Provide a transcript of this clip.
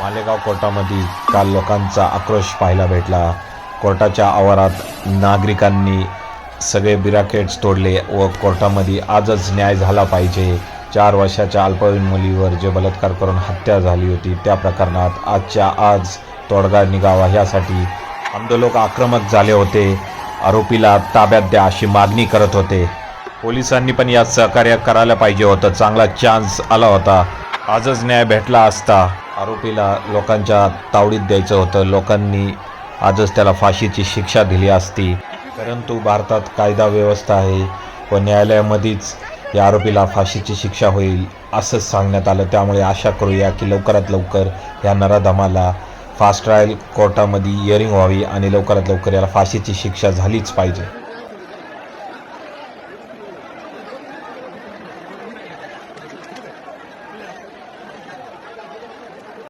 मालेगाव कोर्टामध्ये काल लोकांचा आक्रोश पाहायला भेटला. कोर्टाच्या आवारात नागरिकांनी सगळे बिराकेट्स तोडले व कोर्टामध्ये आजच न्याय झाला पाहिजे. चार वर्षाच्या अल्पवयीन मुलीवर जे बलात्कार करून हत्या झाली होती त्या प्रकरणात आजच्या आज तोडगा निघावा यासाठी आंदोलक आक्रमक झाले होते. आरोपीला ताब्यात द्या अशी मागणी करत होते. पोलिसांनी पण यात सहकार्य करायला पाहिजे होतं. चांगला चान्स आला होता. आजच न्याय भेटला असता आरोपीला लोकांच्या तावडीत द्यायचं होतं. लोकांनी आजच त्याला फाशीची शिक्षा दिली असती. परंतु भारतात कायदा व्यवस्था आहे व न्यायालयामध्येच या आरोपीला फाशीची शिक्षा होईल असंच सांगण्यात आलं. त्यामुळे आशा करूया की लवकरात लवकर या नराधमाला फास्ट ट्रायल कोर्टामध्ये इयरिंग व्हावी आणि लवकरात लवकर याला फाशीची शिक्षा झालीच पाहिजे.